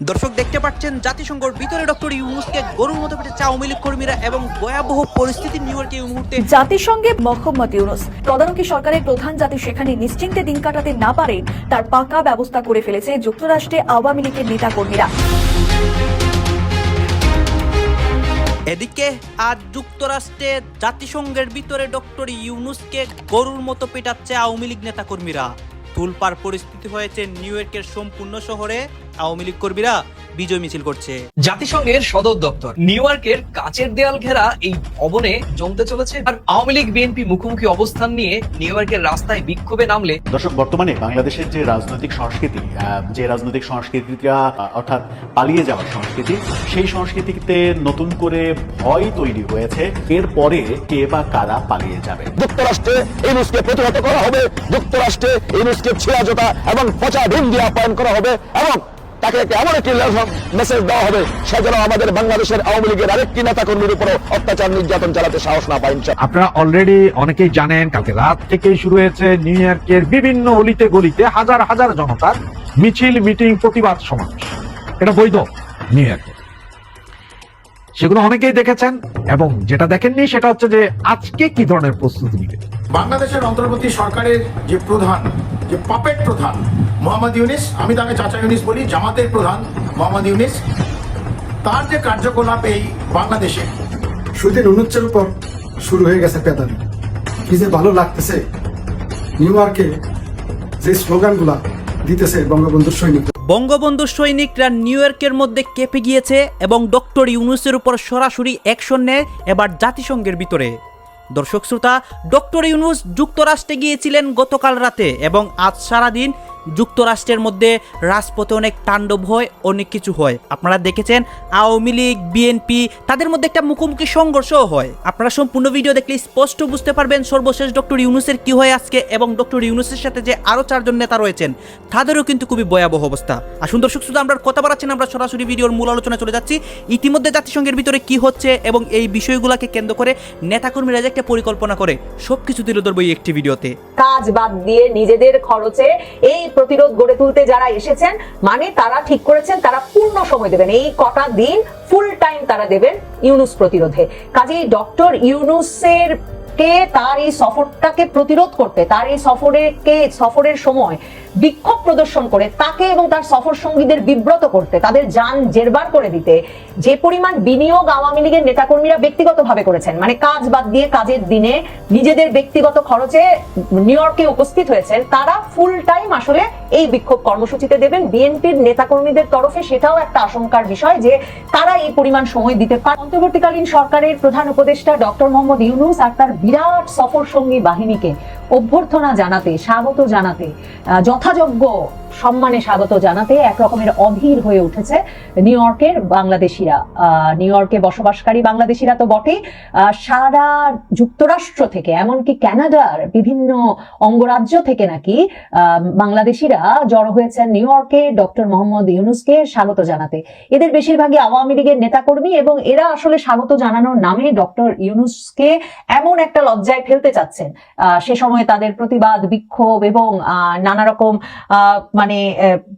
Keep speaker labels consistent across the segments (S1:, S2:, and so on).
S1: দর্শক দেখতে পাচ্ছেন জাতিসংঘর ভিতরে ডক্টর ইউনুসকে গরুর মতো পেটেছে আওয়ামী লীগ কর্মীরা এবং ভয়াবহ পরিস্থিতি নিউ ইয়র্কে এই মুহূর্তে
S2: জাতিসংঘে মোহাম্মদ ইউনুস। তদারকি সরকারের প্রধান যাতে সেখানে নিশ্চিন্তে দিন কাটাতে না পারে তার পাকা ব্যবস্থা করে ফেলেছে যুক্তরাষ্ট্রে আওয়ামী লীগের নেতাকর্মীরা।
S1: এদিকে আজ যুক্তরাষ্ট্রে জাতিসংঘের ভিতরে ডক্টর ইউনুসকে গরুর মতো পেটাচ্ছে আওয়ামী লীগ নেতাকর্মীরা। তুলপার পরিস্থিতি হয়েছে নিউ ইয়র্কের সম্পূর্ণ শহরে। আওয়ামী লীগ কর্মীরা বিজয় মিছিল করছে।
S3: জাতিসংঘের সদর দপ্তর নিউ ইয়র্কের কাচের দেয়াল ঘেরা এই ভবনে জমতে চলেছে আর আওয়ামী লীগ বিএনপি মুখোমুখি অবস্থান নিয়ে নিউ ইয়র্কের রাস্তায় বিক্ষোভে নামলে
S4: দর্শক বর্তমানে বাংলাদেশের যে রাজনৈতিক সংস্কৃতি যে রাজনৈতিক সংস্কৃতিটা অর্থাৎ পালিয়ে যাওয়ার সংস্কৃতি সেই সংস্কৃতিতে নতুন করে ভয় তৈরি হয়েছে। এরপরে কে বা কারা পালিয়ে যাবে?
S5: যুক্তরাষ্ট্রে ইউনুসকে প্রতিহত করা হবে যুক্তরাষ্ট্রে ইউনুসকে ছেঁড়া জোতা এবং পচা ডিম দিয়ে আপ্যায়ন করা হবে এবং তাকে একটা এমন একটি মেসেজ দেওয়া হবে সে যেন আমাদের বাংলাদেশের আওয়ামী লীগের আরেকটি নেতা কর্মীর উপর অত্যাচার নির্যাতন চালাতে সাহস না পায়
S6: আপনারা অলরেডি অনেকেই জানেন কালকে রাত থেকেই শুরু হয়েছে নিউ ইয়র্কের বিভিন্ন অলিতে গলিতে হাজার হাজার জনতার মিছিল মিটিং প্রতিবাদ সমাবেশ। এটা বৈধ নিউ ইয়র্কে। সেগুলো অনেকেই দেখেছেন এবং যেটা দেখেননি সেটা হচ্ছে যে আজকে কি ধরনের প্রস্তুতি নিবে?
S7: বাংলাদেশের অন্তর্বর্তী সরকারের যে প্রধান যে পাপেট প্রধান মোহাম্মদ ইউনিস আমি তাকে চাচা ইউনিস বলি জামাতের প্রধান মোহাম্মদ ইউনিস। তার যে কার্যকলাপ এই বাংলাদেশে।
S8: সুদিন উন্নচ্চের উপর শুরু হয়ে গেছে পেদানি। কি যে ভালো লাগতেছে নিউ ইয়র্কে যে স্লোগানগুলা দিতেছে বঙ্গবন্ধুর সৈনিক
S1: বঙ্গবন্ধু সৈনিকরা নিউ ইয়র্কের মধ্যে কেঁপে গিয়েছে এবং ডক্টর ইউনুসের উপর সরাসরি অ্যাকশন নেয় এবার জাতিসংঘের ভিতরে। দর্শক শ্রোতা ডক্টর ইউনুস যুক্তরাষ্ট্রে গিয়েছিলেন গতকাল রাতে এবং আজ সারাদিন যুক্তরাষ্ট্রের মধ্যে রাজপথে অনেক তাণ্ডব হয় অনেক কিছু হয়। আপনারা দেখেছেন আওয়ামী লীগ বিএনপি তাদের মধ্যে একটা মুখোমুখি সংঘর্ষও হয়। আপনারা সম্পূর্ণ ভিডিও দেখলে স্পষ্ট বুঝতে পারবেন সর্বশেষ ডক্টর ইউনুসের কি হয় আজকে এবং ডক্টর ইউনুসের সাথে যে আরও চারজন নেতা রয়েছেন তাদেরও কিন্তু খুবই ভয়াবহ অবস্থা। আসুন দর্শক শুধু আমরা কথা বাড়াচ্ছি না, আমরা সরাসরি ভিডিওর মূল আলোচনা চলে যাচ্ছি। ইতিমধ্যে জাতিসংঘের ভিতরে কি হচ্ছে এবং এই বিষয়গুলোকে কেন্দ্র করে নেতাকর্মীরা যে একটা পরিকল্পনা করে সবকিছু তুলে ধরবো এই একটি ভিডিওতে।
S9: কাজ বাদ দিয়ে নিজেদের খরচে এই প্রতিরোধ গড়ে তুলতে যারা এসেছেন মানে তারা ঠিক করেছেন, তারা পূর্ণ সময় দেবেন। এই কটা দিন ফুল টাইম তারা দেবেন ইউনুস প্রতিরোধে। কাজেই ডক্টর ইউনুসের কে তার এই সফরটাকে প্রতিরোধ করতে, তার এই সফরের কে সফরের সময় বিক্ষোভ প্রদর্শন করে, তাকে এবং তার সফর সঙ্গীদের বিব্রত করতে, তাদের যান জেরবার করে দিতে, যে পরিমাণ বিনিয়োগ আওয়ামী লীগের নেতাকর্মীরা ব্যক্তিগতভাবে করেছেন মানে কাজ বাদ দিয়ে কাজের দিনে নিজেদের ব্যক্তিগত খরচে নিউ ইয়র্কে উপস্থিত হয়েছেন, তারা ফুল টাইম আসলে এই বিক্ষোভ কর্মসূচিতে দেবেন। বিএনপির নেতাকর্মীদের তরফে সেটাও একটা আশঙ্কার বিষয় যে তারা এই পরিমাণ সময় দিতে পারে অন্তর্বর্তীকালীন সরকারের প্রধান উপদেষ্টা ডক্টর মোহাম্মদ ইউনুস আর তার বিরাট সফর সঙ্গী বাহিনীকে অভ্যর্থনা জানাতে, স্বাগত জানাতে যথাযোগ্য সম্মানে স্বাগত জানাতে এক রকমের অধীর হয়ে উঠেছে নিউ ইয়র্কের বাংলাদেশিরা। নিউ ইয়র্কে বসবাসকারী বাংলাদেশিরা তো বটেই। সারা যুক্তরাষ্ট্র থেকে, এমনকি কানাডার বিভিন্ন অঙ্গরাজ্য থেকে নাকি বাংলাদেশিরা জড়ো হয়েছেন নিউ ইয়র্কে। ডক্টর মোহাম্মদ ইউনুসকে স্বাগত জানাতে। এদের বেশিরভাগই আওয়ামী লীগের নেতাকর্মী এবং এরা আসলে স্বাগত জানানোর নামে ডক্টর ইউনুসকে এমন একটা লজ্জায় ফেলতে চাচ্ছেন। সে সময় তাদের প্রতিবাদ, বিক্ষোভ এবং নানা রকম মানে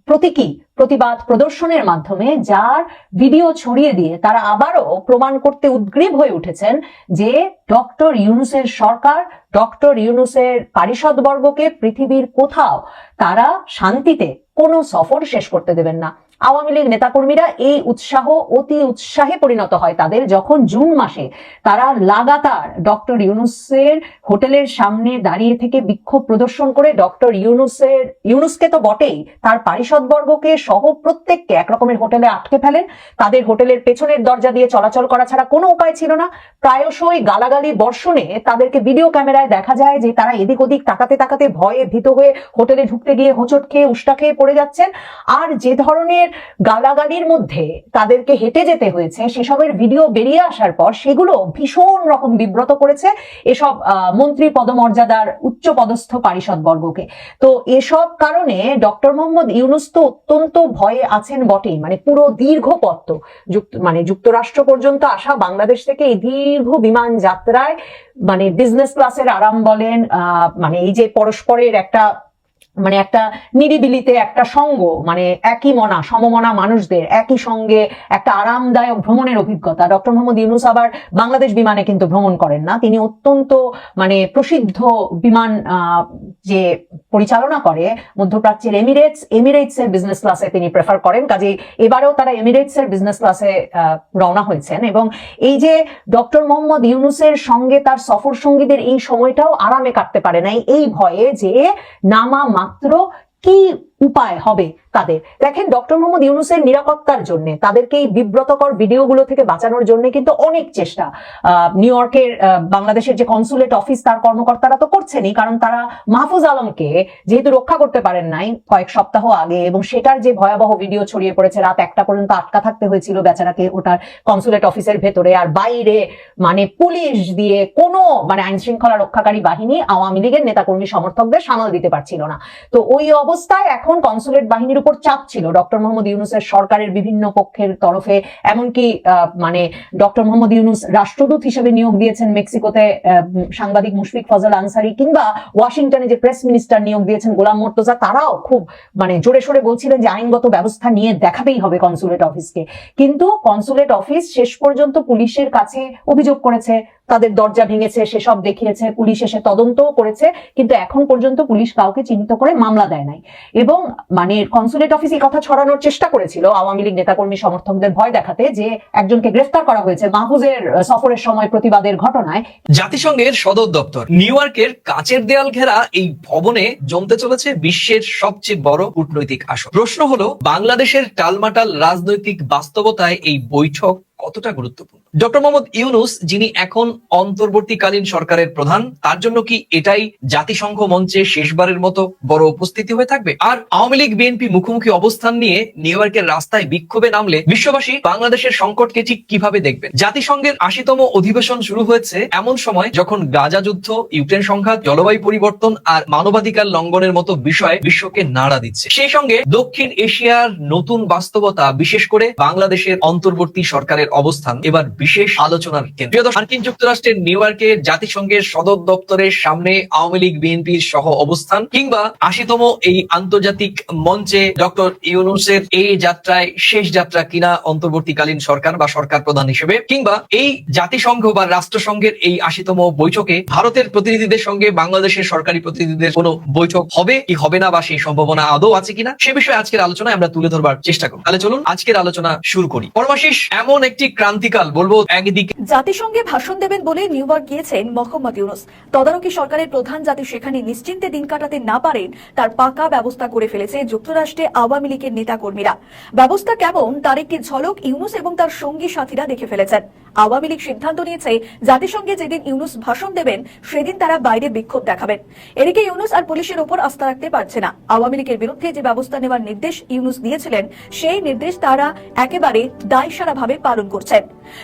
S9: প্রতীকী প্রতিবাদ প্রদর্শনের মাধ্যমে যার ভিডিও ছড়িয়ে দিয়ে তারা আবারও প্রমাণ করতে উদ্গ্রীব হয়ে উঠেছেন যে ডক্টর ইউনুসের সরকার, ডক্টর ইউনুসের পারিষদবর্গকে পৃথিবীর কোথাও তারা শান্তিতে কোনো সফর শেষ করতে দেবেন না। আওয়ামী লীগ নেতাকর্মীরা এই উৎসাহ অতি উৎসাহে পরিণত হয় তাদের। যখন জুন মাসে তারা লাগাতার ডক্টর ইউনুসের হোটেলের সামনে দাঁড়িয়ে থেকে বিক্ষোভ প্রদর্শন করে, ডক্টর ইউনুসের, ইউনুসকে তো বটেই তার পারিষদবর্গকে সহ প্রত্যেককে একরকমের হোটেলে আটকে ফেলেন। তাদের হোটেলের পেছনের দরজা দিয়ে চলাচল করা ছাড়া কোনো উপায় ছিল না। প্রায়শই গালাগালি বর্ষণে তাদেরকে ভিডিও ক্যামেরায় দেখা যায় যে তারা এদিক ওদিক তাকাতে তাকাতে ভয়ে ভীত হয়ে হোটেলে ঢুকতে গিয়ে হোঁচট খেয়ে উষ্টা খেয়ে পড়ে যাচ্ছেন। আর যে ধরনের গালাগালির মধ্যে তাদেরকে হেঁটে যেতে হয়েছে, সেসবের ভিডিও বেরিয়ে আসার পর সেগুলো ভীষণ রকম বিব্রত করেছে এসব মন্ত্রী পদমর্যাদার উচ্চ পদস্থ পারিষদ বর্গকে। তো এসব কারণে ডক্টর মোহাম্মদ ইউনুস তো অত্যন্ত ভয়ে আছেন বটেই মানে পুরো দীর্ঘ পথ তো মানে যুক্তরাষ্ট্র পর্যন্ত আসা বাংলাদেশ থেকে এই দীর্ঘ বিমান যাত্রায় মানে বিজনেস ক্লাসের আরাম বলেন মানে এই যে পরস্পরের একটা মানে একটা নিরিবিলিতে একটা সঙ্গ মানে একই মনা, সমমনা মানুষদের একই সঙ্গে একটা আরামদায়ক ভ্রমণের অভিজ্ঞতা। ডক্টর মোহাম্মদ ইউনুস আবার বাংলাদেশ বিমানে কিন্তু ভ্রমণ করেন না। তিনি অত্যন্ত মানে প্রসিদ্ধ বিমান যে পরিচালনা করে, মধ্যপ্রাচ্যের এমিরেটস এমিরেটস এর বিজনেস ক্লাসে তিনি প্রেফার করেন। কাজে এবারেও তারা এমিরেটস এর বিজনেস ক্লাসে রওনা হয়েছেন। এবং এই যে ডক্টর মোহাম্মদ ইউনুসের সঙ্গে তার সফর সঙ্গীদের এই সময়টাও আরামে কাটতে পারে নাই। এই ভয়ে যে নামা মাত্র কি উপায় হবে? তাদের। দেখেন, ডক্টর মোহাম্মদ ইউনুসের নিরাপত্তার জন্য, তাদেরকে এই বিব্রতকর ভিডিওগুলো থেকে বাঁচানোর জন্য কিন্তু অনেক চেষ্টা। নিউ ইয়র্কের বাংলাদেশের যে কনসুলেট অফিস, তার কর্মকর্তারা তো করছেনই, কারণ তারা মাহফুজ আলমকে যেহেতু রক্ষা করতে পারেন নাই কয়েক সপ্তাহ আগে, এবং সেটার যে ভয়াবহ ভিডিও ছড়িয়ে পড়েছে রাত একটা পর্যন্ত আটকা থাকতে হয়েছিল বেচারাকে ওটার কনসুলেট অফিসের ভেতরে, আর বাইরে মানে পুলিশ দিয়ে কোনো মানে আইন শৃঙ্খলা রক্ষাকারী বাহিনী আওয়ামী লীগের নেতাকর্মী সমর্থকদের সামাল দিতে পারছিল না। তো ওই অবস্থায় এখন কনসুলেট বাহিনীর উপর চাপ ছিল। ডক্টর মোহাম্মদ ইউনুসের সরকারের বিভিন্ন পক্ষের তরফে, এমনকি মানে ডক্টর মোহাম্মদ ইউনুস রাষ্ট্রদূত হিসেবে নিয়োগ দিয়েছেন মেক্সিকোতে সাংবাদিক মুশফিক ফজল আনসারি, কিংবা ওয়াশিংটনে যে প্রেস মিনিস্টার নিয়োগ দিয়েছেন গোলাম মোর্তজা, তারাও খুব মানে জোরে সোরে বলছিলেন যে আইনগত ব্যবস্থা নিয়ে দেখাতেই হবে কনসুলেট অফিসকে। কিন্তু কনসুলেট অফিস শেষ পর্যন্ত পুলিশের কাছে অভিযোগ করেছে তাদের দরজা ভেঙেছে, সেসব দেখিয়েছে, পুলিশ এসে তদন্তও করেছে, কিন্তু এখন পর্যন্ত পুলিশ কাউকে চিহ্নিত করে মামলা দেয় নাই। এবং মানে কনসুলেট অফিস এই কথা ছড়ানোর চেষ্টা করেছিল আওয়ামী লীগ নেতাকর্মী সমর্থকদের ভয় দেখাতে, যে একজনকে গ্রেফতার করা হয়েছে মাহফুজের সফরের সময় প্রতিবাদের ঘটনায়।
S3: জাতিসংঘের সদর দপ্তর, নিউ ইয়র্কের কাচের দেয়াল ঘেরা এই ভবনে জমতে চলেছে বিশ্বের সবচেয়ে বড় কূটনৈতিক আসর। প্রশ্ন হলো, বাংলাদেশের টালমাটাল রাজনৈতিক বাস্তবতায় এই বৈঠক কতটা গুরুত্বপূর্ণ? ডক্টর মোহাম্মদ ইউনুস, যিনি এখন অন্তর্বর্তীকালীন সরকারের প্রধান, তার জন্য কি এটাই জাতিসংঘ মঞ্চে শেষবারের মতো বড় উপস্থিতি হয়ে থাকবে? আর আওয়ামী লীগ, বিএনপি মুখোমুখি অবস্থান নিয়ে নিউ ইয়র্কের রাস্তায় বিক্ষোভে নামলে বিশ্ববাসী বাংলাদেশের সংকটকে ঠিক কীভাবে দেখবেন? জাতিসংঘের আশিতম অধিবেশন শুরু হয়েছে এমন সময় যখন গাজা যুদ্ধ, ইউক্রেন সংঘাত, জলবায়ু পরিবর্তন আর মানবাধিকার লঙ্ঘনের মতো বিষয় বিশ্বকে নাড়া দিচ্ছে। সেই সঙ্গে দক্ষিণ এশিয়ার নতুন বাস্তবতা, বিশেষ করে বাংলাদেশের অন্তর্বর্তী সরকারের অবস্থান, এবার বিশেষ আলোচনার কেন্দ্র। মার্কিন যুক্তরাষ্ট্রের নিউ ইয়র্কে জাতিসংঘের সদর দপ্তরের সামনে আওয়ামী লীগ বিএনপির সহ অবস্থান, কিংবা আশিতম এই আন্তর্জাতিক মঞ্চে ডক্টর ইউনুসের এই যাত্রায় শেষ যাত্রা কিনা অন্তর্বর্তীকালীন সরকার বা সরকার প্রধান হিসেবে, কিংবা এই জাতিসংঘ বা রাষ্ট্রসংঘের এই আশিতম বৈঠকে ভারতের প্রতিনিধিদের সঙ্গে বাংলাদেশের সরকারি প্রতিনিধিদের কোনো বৈঠক হবে কি হবে না বা সেই সম্ভাবনা আদৌ আছে কিনা, সে বিষয়ে আজকের আলোচনায় আমরা তুলে ধরবার চেষ্টা করব। তাহলে চলুন আজকের আলোচনা শুরু করি। পরমাশিস এমন একটি ক্রান্তিকাল, বলব একদিকে।
S2: জাতিসংঘে ভাষণ দেবেন বলে নিউ ইয়র্ক গিয়েছেন মোহাম্মদ ইউনুস। তদারকি সরকারের প্রধান যাতে সেখানে নিশ্চিন্তে দিন কাটাতে না পারেন, তার পাকা ব্যবস্থা করে ফেলেছে যুক্তরাষ্ট্রে আওয়ামী লীগের নেতাকর্মীরা। ব্যবস্থা কেমন, তার একটি ঝলক ইউনুস এবং তার সঙ্গী সাথীরা দেখে ফেলেছেন। আওয়ামী লীগ সিদ্ধান্ত নিয়েছে জাতিসংঘে যেদিন ইউনুস ভাষণ দেবেন, সেদিন তারা বাইরে বিক্ষোভ দেখাবেন। এদিকে ইউনুস আর পুলিশের উপর আস্থা রাখতে পারছে না। আওয়ামী লীগের বিরুদ্ধে যে ব্যবস্থা নেওয়ার নির্দেশ ইউনুস দিয়েছিলেন, সেই নির্দেশ তারা একেবারে দায়সারাভাবে পালন করছেন।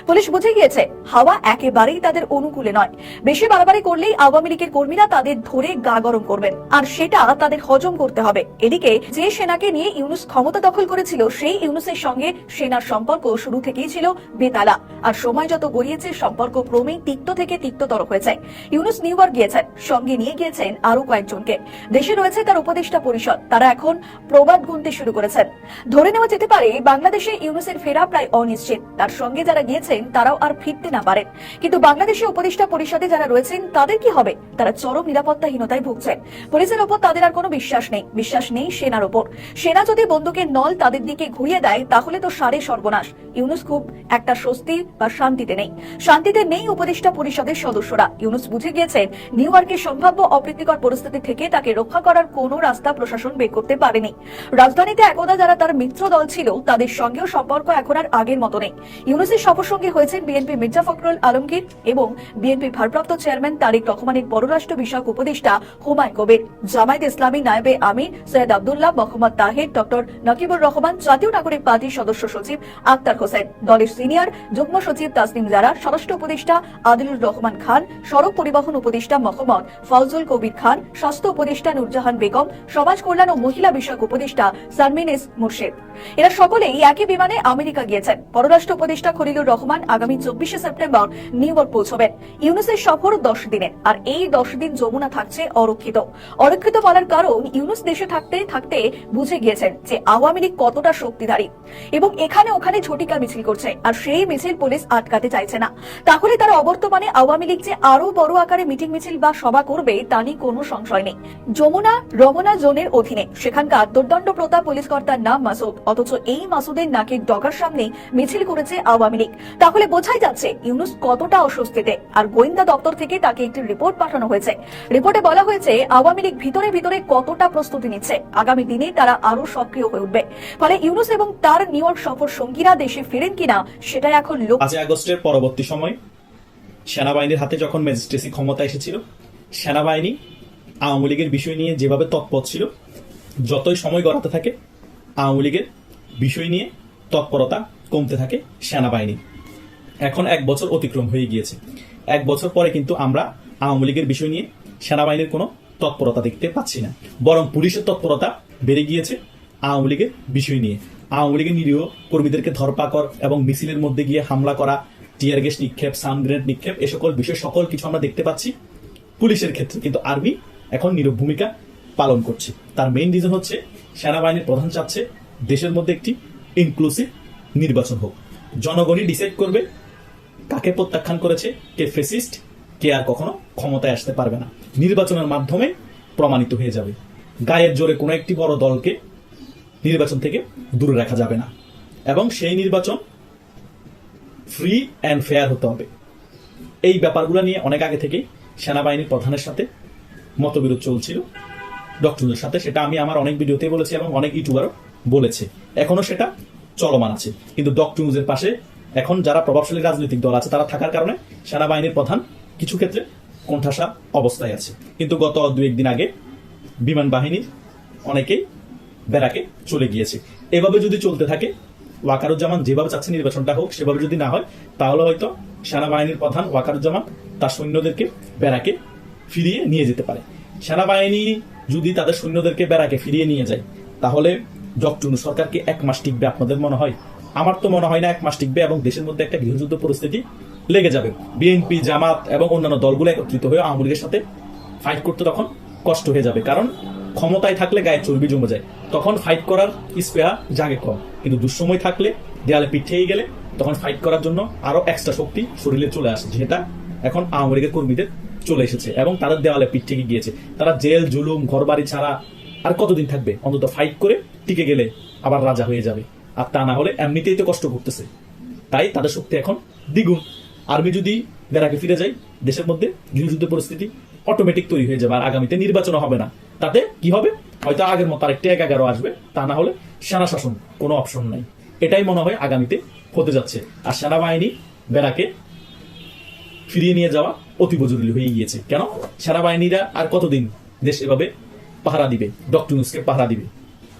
S2: পুলিশ বুঝে গিয়েছে, হাওয়া একেবারেই তাদের অনুকূলে নয়। বেশি বাড়াবাড়ি করলেই আওয়ামী লীগের কর্মীরা তাদের ধরে গা গরম করবেন। আর সেটা তাদের হজম করতে হবে। এদিকে যে সেনাকে নিয়ে ইউনুস ক্ষমতা দখল করেছিল, সেই ইউনুসের সঙ্গে সেনার সম্পর্ক শুরু থেকেই ছিল বেতালা। আর সময় যত গড়িয়েছে, সম্পর্ক ক্রমেই তিক্ত থেকে তিক্ততর হয়েছে। ইউনুস নিউ ইয়র্ক গিয়েছেন, সঙ্গে নিয়ে গিয়েছেন আরও কয়েকজনকে। দেশে রয়েছে তার উপদেষ্টা পরিষদ, তারা এখন প্রবাদ গুনতে শুরু করেছেন। ধরে নেওয়া যেতে পারে, বাংলাদেশে ইউনুসের ফেরা প্রায় অনিশ্চিত। তার সঙ্গে যারা গিয়েছেন, তারাও আর ফিরতে না পারেন। কিন্তু বাংলাদেশে উপদেষ্টা পরিষদে যারা রয়েছেন, তাদের কি হবে? তারা চরম নিরাপত্তাহীনতায় ভুগছেন। পুলিশের ওপর তাদের আর কোনো বিশ্বাস নেই। বিশ্বাস নেই সেনার ওপর। সেনা যদি বন্দুকের নল তাদের দিকে ঘুরিয়ে দেয়, তাহলে তো সারে সর্বনাশ। ইউনুস খুব একটা স্বস্তি বা শান্তিতে নেই। শান্তিতে নেই উপদেষ্টা পরিষদের সদস্যরা। ইউনুস বুঝে গিয়েছেন, নিউ ইয়র্কের সম্ভাব্য অপ্রীতিকর পরিস্থিতি থেকে তাকে রক্ষা করার কোনো রাস্তা প্রশাসন বের করতে পারেনি। রাজধানীতে একদা যারা তার মিত্র দল ছিল, তাদের সঙ্গেও সম্পর্ক এখন আর আগের মতো নেই। ইউনুসের সফরসঙ্গী হয়েছেন বিএনপি মির্জা ফখরুল আলমগীর এবং বিএনপি ভারপ্রাপ্ত চেয়ারম্যান তারিক রহমানের পররাষ্ট্র বিষয়ক উপদেষ্টা হুমায় কবির। জামায়াত ইসলামী নায়েবে আমির সৈয়দ আবদুল্লাহ, মোহাম্মদ তাহির, ডক্টর নকিবুর রহমান, জাতীয় নাগরিক পার্টির সদস্য সচিব আক্তার হোসেন। দলের সিনিয়র, যুগ্ম সচিব তাসনিম জারা, স্বরাষ্ট্র উপদেষ্টা আদিলুর রহমান খান, সড়ক পরিবহন উপদেষ্টা মোহাম্মদ ফজল কবির খান, স্বাস্থ্য উপদেষ্টা নুরজাহান বেগম, সমাজ কল্যাণ ও মহিলা বিষয়ক উপদেষ্টা সারমিন এস মুর্শেদ। এরা সকলেই একই বিমানে আমেরিকা গিয়েছেন। পররাষ্ট্র উপদেষ্টা খলিলুর রহমান আগামী চব্বিশে সেপ্টেম্বর নিউ ইয়র্ক পৌঁছবেন। ইউনুসের সফর দশ দিনের আর এই দশ দিন যমুনা থাকছে অরক্ষিত। অরক্ষিত বলার কারণ, ইউনুস দেশে থাকতে থাকতে বুঝে গিয়েছেন যে আওয়ামী লীগ কতটা শক্তিধারী। এবং এখানে ওখানে ঝটিকা মিছিল করছে, আর সেই মিছিল পুলিশ আটকাতে চাইছে না। তাহলে তারা অবর্তমানে আওয়ামী লীগ যে আরও বড় আকারে মিটিং মিছিল বা সভা করবে, তা নিয়ে কোনো সংশয় নেই। যমুনা, রমনা জোনের অধীনে সেখানকার দুর্দণ্ড প্রতাপ পুলিশ কর্তার নাম মাসুদ, অথচ এই মাসুদের নাকের ডগার সামনে মিছিল করেছে আওয়ামী লীগ। তাহলে বোঝাই যাচ্ছে ইউনুস কতটা অস্বস্তিতে, আর গোয়েন্দা দপ্তর থেকে তাকে একটি রিপোর্ট পাঠানো হয়েছে। রিপোর্টে বলা হয়েছে, আওয়ামী লীগ ভিতরে ভিতরে কতটা প্রস্তুতি নিচ্ছে। আগামী দিনে তারা আরও সক্রিয় হয়ে উঠবে। ফলে ইউনুস এবং তার নিউ ইয়র্ক সফর সঙ্গীরা দেশে ফেরেন কিনা সেটা এখন লোক
S10: পাঁচই আগস্টের পরবর্তী সময় সেনাবাহিনীর হাতে যখন ম্যাজিস্ট্রেসি ক্ষমতা এসেছিল, সেনাবাহিনী আওয়ামী লীগের বিষয় নিয়ে যেভাবে তৎপর ছিল, যতই সময় গড়াতে থাকে, আওয়ামী লীগের বিষয় নিয়ে তৎপরতা কমতে থাকে সেনাবাহিনী এখন এক বছর অতিক্রম হয়ে গিয়েছে। এক বছর পরে কিন্তু আমরা আওয়ামী লীগের বিষয় নিয়ে সেনাবাহিনীর কোনো তৎপরতা দেখতে পাচ্ছি না। বরং পুলিশের তৎপরতা বেড়ে গিয়েছে আওয়ামী লীগের বিষয় নিয়ে। আওয়ামী লীগের নিরীহ কর্মীদেরকে ধরপাকড় এবং মিছিলের মধ্যে গিয়ে হামলা করা, টিয়ার গ্যাস নিক্ষেপ, সাউন্ড গ্রেনেড নিক্ষেপ, এ সকল বিষয়, সকল কিছু আমরা দেখতে পাচ্ছি পুলিশের ক্ষেত্রে। কিন্তু আর্মি এখন নীরব ভূমিকা পালন করছে। তার মেইন রিজন হচ্ছে সেনাবাহিনীর প্রধান চাচ্ছে দেশের মধ্যে একটি ইনক্লুসিভ নির্বাচন হোক। জনগণই ডিসাইড করবে কাকে প্রত্যাখ্যান করেছে, কে ফেসিস্ট কে আর কখনো ক্ষমতায় আসতে পারবে না। নির্বাচনের মাধ্যমে প্রমাণিত হয়ে যাবে। গায়ের জোরে কোনো একটি বড় দলকে নির্বাচন থেকে দূরে রাখা যাবে না। এবং সেই নির্বাচন ফ্রি অ্যান্ড ফেয়ার হতে হবে। এই ব্যাপারগুলো নিয়ে অনেক আগে থেকেই সেনাবাহিনীর প্রধানের সাথে মতবিরোধ চলছিল। ডক্টরদের সাথে সেটা আমি আমার অনেক ভিডিওতে বলেছি এবং অনেক ইউটিউবারও বলেছে। এখনও সেটা চলমান আছে। কিন্তু ডক্টর নিউজের পাশে এখন যারা প্রভাবশালী রাজনৈতিক দল আছে, তারা থাকার কারণে সেনাবাহিনীর প্রধান কিছু ক্ষেত্রে কোণঠাসা অবস্থায় আছে। কিন্তু গত দু একদিন আগে বিমান বাহিনীর অনেকেই ব্যারাকে চলে গিয়েছে। এভাবে যদি চলতে থাকে, ওয়াকারুজ্জামান যেভাবে চাচ্ছে নির্বাচনটা হোক, সেভাবে যদি না হয়, তাহলে হয়তো সেনাবাহিনীর প্রধান ওয়াকারুজ্জামান তার সৈন্যদেরকে ব্যারাকে ফিরিয়ে নিয়ে যেতে পারে। সেনাবাহিনী যদি তাদের সৈন্যদেরকে ব্যারাকে ফিরিয়ে নিয়ে যায়, তাহলে ডক্টর সরকারকে এক মাস টিকবে আপনাদের মনে হয়? আমার তো মনে হয় না এক মাস টিকবে এবং দেশের মধ্যে একটা গৃহযুদ্ধ পরিস্থিতি লেগে যাবে। বিএনপি, জামাত এবং অন্যান্য দলগুলো একত্রিত হয়ে আওয়ামী লীগের সাথে ফাইট করতে তখন কষ্ট হয়ে যাবে। কারণ ক্ষমতায় থাকলে গায়ে চর্বি জমে যায়। তখন ফাইট করার স্পেয়া জাগে কম। কিন্তু দুঃসময় থাকলে, দেয়ালে পিঠিয়ে গেলে, তখন ফাইট করার জন্য আরও এক্সট্রা শক্তি শরীরে চলে আসে, যেটা এখন আওয়ামী লীগের কর্মীদের চলে এসেছে এবং তাদের দেওয়ালে পিঠ থেকে গিয়েছে। তারা জেল, জুলুম ঘর বাড়ি ছাড়া আর কতদিন থাকবে? অন্তত ফাইট করে টিকে গেলে আবার রাজা হয়ে যাবে। আর তা না হলে এমনিতেই তো কষ্ট করতেছে। তাই তাদের শক্তি এখন দ্বিগুণ। আর্মি যদি বেড়াকে ফিরে যায়, দেশের মধ্যে গৃহযুদ্ধ পরিস্থিতি অটোমেটিক তৈরি হয়ে যাবে। আর আগামীতে নির্বাচন হবে না। তাতে কি হবে? হয়তো আগের মতো আরেকটা এক এগারো আসবে, তা না হলে সেনা শাসন কোনো অপশন নাই। এটাই মনে হয় আগামীতে হতে যাচ্ছে। আর সেনাবাহিনী বেড়াকে ফিরিয়ে নিয়ে যাওয়া অতীব জরুরি হয়ে গিয়েছে। কেন? সেনাবাহিনীরা আর কতদিন দেশ এভাবে পাহারা দিবে? ডক্টর ইউনুসকে পাহারা দিবে।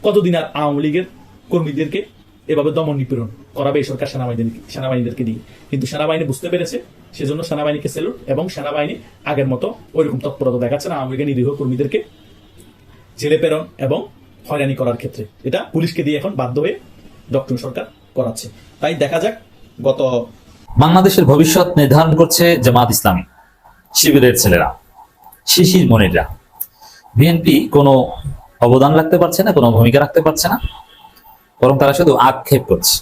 S10: কতদিন আর আওয়ামী লীগের কর্মীদেরকে এভাবে দমন নিপীড়ন করাবে এই সরকার সেনাবাহিনী সেনাবাহিনীদেরকে দিয়ে? কিন্তু সেনাবাহিনী বুঝতে পেরেছে, সেজন্য সেনাবাহিনীকে সেলুট এবং সেনাবাহিনী আগের মতো ওইরকম তৎপরতা দেখাচ্ছে না। আওয়ামী লীগের নিরীহ কর্মীদেরকে জেলে প্রেরণ এবং হয়রানি করার ক্ষেত্রে। এটা পুলিশকে দিয়ে এখন বাধ্য হয়ে ডক্টর সরকার করাচ্ছে। তাই দেখা যাক গত
S11: বাংলাদেশের ভবিষ্যৎ নির্ধারণ করছে জামাত ইসলামী, শিবিরের ছেলেরা, শিশির মনিররা। বিএনপি কোনো অবদান রাখতে পারছে না, কোনো ভূমিকা রাখতে পারছে না, বরং তারা শুধু আক্ষেপ করছে।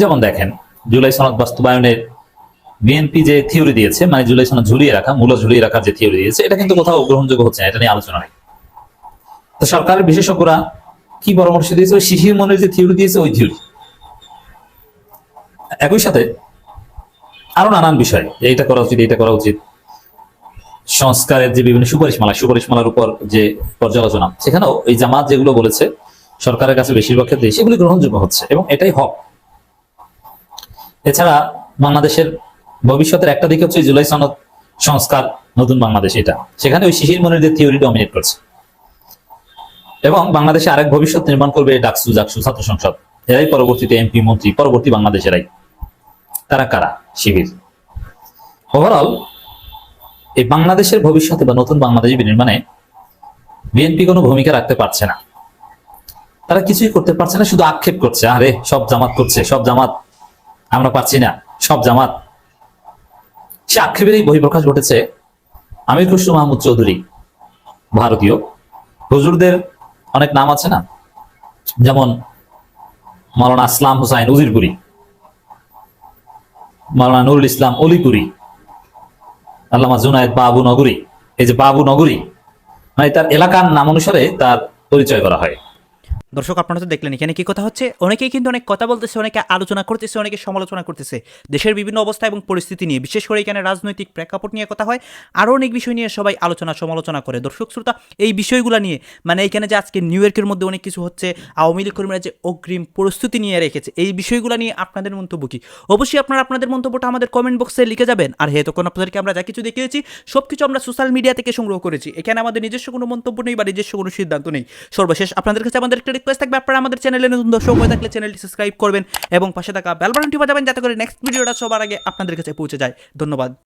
S11: যেমন দেখেন, জুলাই সনদ বাস্তবায়নের বিএনপি যে থিওরি দিয়েছে মানে জুলাই সনদ ঝুলিয়ে রাখা মূল ঝুলিয়ে রাখার যে থিওরি দিয়েছে, এটা কিন্তু কোথাও গ্রহণযোগ্য হচ্ছে না, এটা নিয়ে আলোচনা নেই। তো সরকারের বিশেষজ্ঞরা কি পরামর্শ দিয়েছে? ওই শিশির মনের যে থিওরি দিয়েছে, ওই থিওরি একই সাথে আরও নানান বিষয় এটা করা উচিত এটা করা উচিত। সংস্কারের যে বিভিন্ন সুপারিশমালা, সুপারিশমালার উপর যে পর্যালোচনা, সেখানেও এই জামাত যেগুলো বলেছে, সরকারের কাছে বেশিরভাগ ক্ষেত্রে সেগুলি গ্রহণযোগ্য হচ্ছে এবং এটাই হক। এছাড়া বাংলাদেশের ভবিষ্যতের একটা দিক হচ্ছে জুলাই সনদ সংস্কার, নতুন বাংলাদেশ এটা। সেখানে ওই শিশির মনের যে থিওরি ডমিনেট করছে। এবং বাংলাদেশে আরেক ভবিষ্যৎ নির্মাণ করবে ডাকসু জাকসু ছাত্র সংসদ। এরাই পরবর্তীতে এমপি মন্ত্রী, পরবর্তী বাংলাদেশেরাই তারা কারা? শিবির। ওভারঅল এই বাংলাদেশের ভবিষ্যতে বা নতুন বাংলাদেশ বিনির্মাণে বিএনপি কোনো ভূমিকা রাখতে পারছে না। তারা কিছুই করতে পারছে না, শুধু আক্ষেপ করছে। আরে, সব জামাত করছে, সব জামাত। আমরা পাচ্ছি না, সব জামাত। সে আক্ষেপের এই বহিঃপ্রকাশ ঘটেছে আমির খুশরু মাহমুদ চৌধুরী, ভারতীয়। হুজুরদের অনেক নাম আছে না? যেমন মাওলানা আসলাম হুসাইন উজিরপুরি, মাওলানা নুরুল ইসলাম অলিপুরি, আল্লামা জুনায়দ বাবু নগরী। এই যে বাবু নগরী মানে তার এলাকার নাম অনুসারে তার পরিচয় করা হয়।
S1: দর্শক, আপনারা তো দেখলেন এখানে কি কথা হচ্ছে? অনেকেই কিন্তু অনেক কথা বলতেছে, অনেকে আলোচনা করতেছে, অনেকে সমালোচনা করতেছে। দেশের বিভিন্ন অবস্থা এবং পরিস্থিতি নিয়ে, বিশেষ করে এখানে রাজনৈতিক প্রেক্ষাপট নিয়ে কথা হয়। আরও অনেক বিষয় নিয়ে সবাই আলোচনা, সমালোচনা করে। দর্শক, শ্রোতা, এই বিষয়গুলো নিয়ে মানে এখানে যে আজকে নিউ ইয়র্কের মধ্যে অনেক কিছু হচ্ছে, আওয়ামী লীগ কর্মীরা যে অগ্রিম প্রস্তুতি নিয়ে রেখেছে, এই বিষয়গুলো নিয়ে আপনাদের মন্তব্য কি? অবশ্যই আপনারা আপনাদের মন্তব্যটা আমাদের কমেন্ট বক্সে লিখে যাবেন। আর হে তখন আপনাদেরকে আমরা যা কিছু দেখিয়েছি সব কিছু আমরা সোশ্যাল মিডিয়া থেকে সংগ্রহ করেছি। এখানে আমাদের নিজস্ব কোনো মন্তব্য নেই বা নিজস্ব কোনো সিদ্ধান্ত নেই। সর্বশেষ আপনাদের কাছে আমাদের একটা রিকোয়েস্ট থাকবে আপনারা আমাদের চ্যানেলে নতুন দর্শক হয়ে থাকলে চ্যানেলটি সাবস্ক্রাইব করবেন এবং পাশে থাকা বেল বাটনটি বাজাবেন যাতে করে নেক্সট ভিডিওটা সবার আগে আপনাদের কাছে পৌঁছে যায়। ধন্যবাদ।